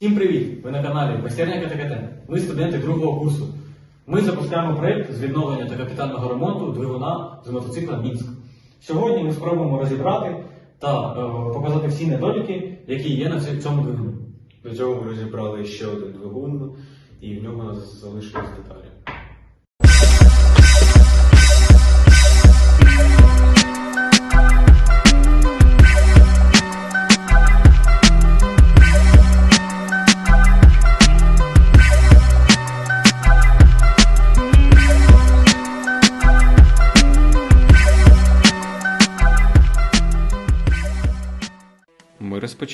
Всім привіт! Ви на каналі Майстерня КТКТ. Ми студенти другого курсу. Ми запускаємо проєкт з відновлення та капітального ремонту двигуна з мотоцикла Мінськ. Сьогодні ми спробуємо розібрати та е, показати всі недоліки, які є на цьому двигуні. До цього ми розібрали ще один двигун, і в нас залишились деталі.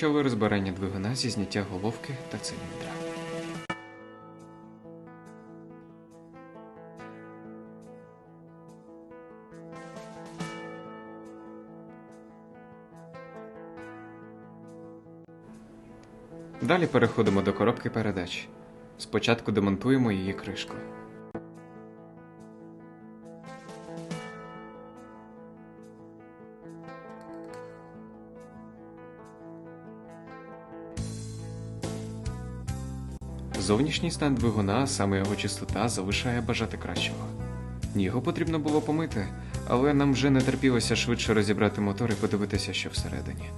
Розпочали розбирання двигуна зі зняття головки та циліндра. Далі переходимо до коробки передач. Спочатку демонтуємо її кришку. Зовнішній стан двигуна, саме його чистота, залишає бажати кращого. Його потрібно було помити, але нам вже не терпілося швидше розібрати мотор і подивитися, що всередині.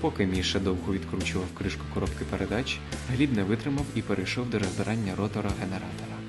Поки Міша довго відкручував кришку коробки передач, Гліб не витримав і перейшов до розбирання ротора генератора.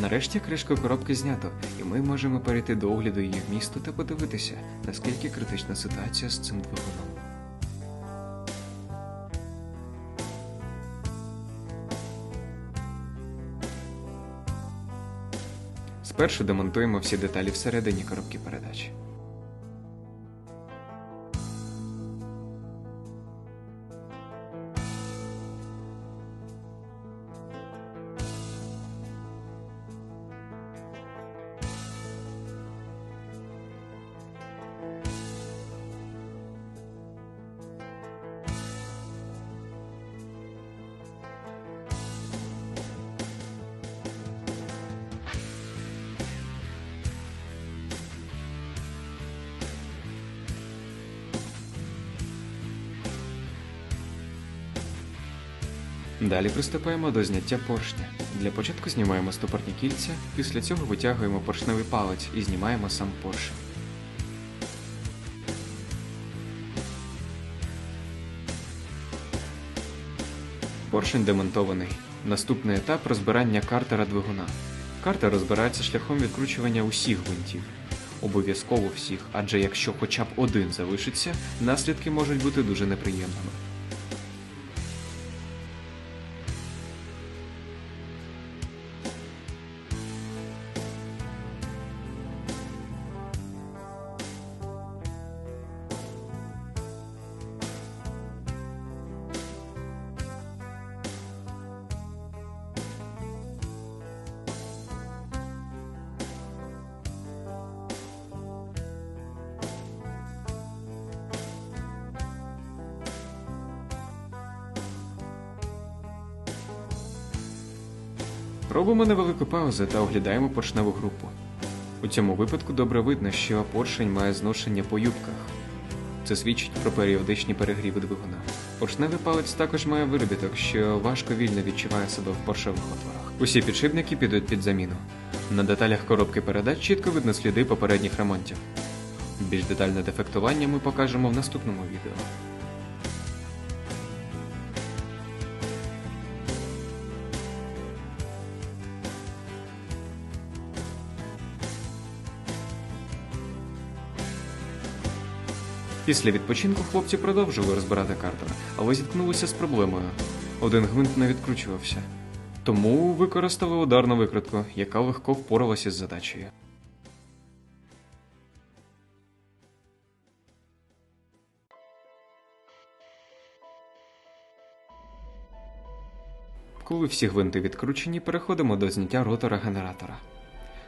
Нарешті кришку коробки знято, і ми можемо перейти до огляду її вмісту та подивитися, наскільки критична ситуація з цим двигуном. Спершу демонтуємо всі деталі всередині коробки передач. Далі приступаємо до зняття поршня. Для початку знімаємо стопорні кільця, після цього витягуємо поршневий палець і знімаємо сам поршень. Поршень демонтований. Наступний етап розбирання картера двигуна. Картер розбирається шляхом відкручування усіх гвинтів. Обов'язково всіх, адже якщо хоча б один залишиться, наслідки можуть бути дуже неприємними. Робимо невелику паузу та оглядаємо поршневу групу. У цьому випадку добре видно, що поршень має зношення по юбках. Це свідчить про періодичні перегріви двигуна. Поршневий палець також має виробіток, що важко вільно відчуває себе в поршових отворах. Усі підшипники підуть під заміну. На деталях коробки передач чітко видно сліди попередніх ремонтів. Більш детальне дефектування ми покажемо в наступному відео. Після відпочинку хлопці продовжили розбирати картера, але зіткнулися з проблемою. Один гвинт не відкручувався. Тому використали ударну викрутку, яка легко впоралася з задачею. Коли всі гвинти відкручені, переходимо до зняття ротора генератора.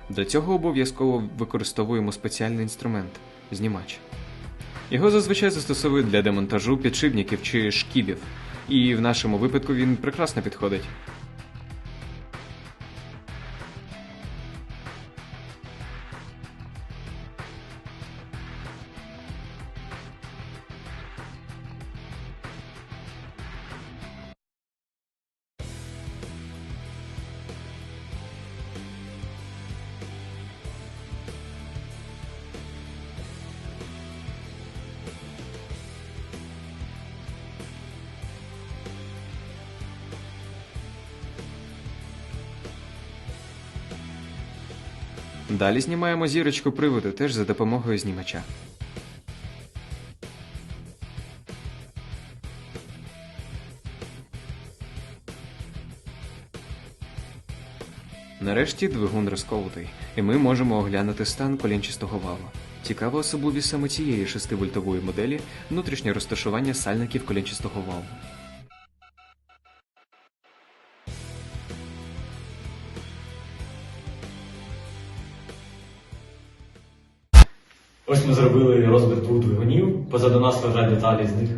Для цього обов'язково використовуємо спеціальний інструмент знімач. Його зазвичай застосовують для демонтажу підшипників чи шкібів, і в нашому випадку він прекрасно підходить. Далі знімаємо зірочку приводу теж за допомогою знімача. Нарешті двигун розколотий, і ми можемо оглянути стан колінчастого валу. Цікава особливість саме цієї 6-вольтової моделі внутрішнє розташування сальників колінчастого валу. Ось ми зробили розбір двох двигунів, позаду нас лежать деталі з них.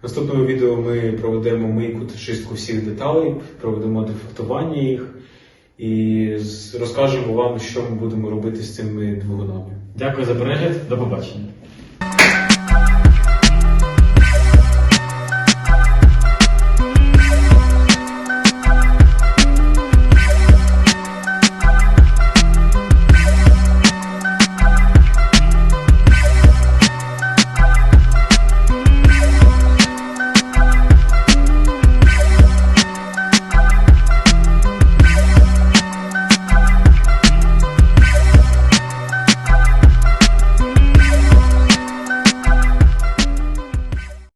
В наступному відео ми проведемо мийку та чистку всіх деталей, проведемо дефектування їх і розкажемо вам, що ми будемо робити з цими двигунами. Дякую за перегляд, до побачення.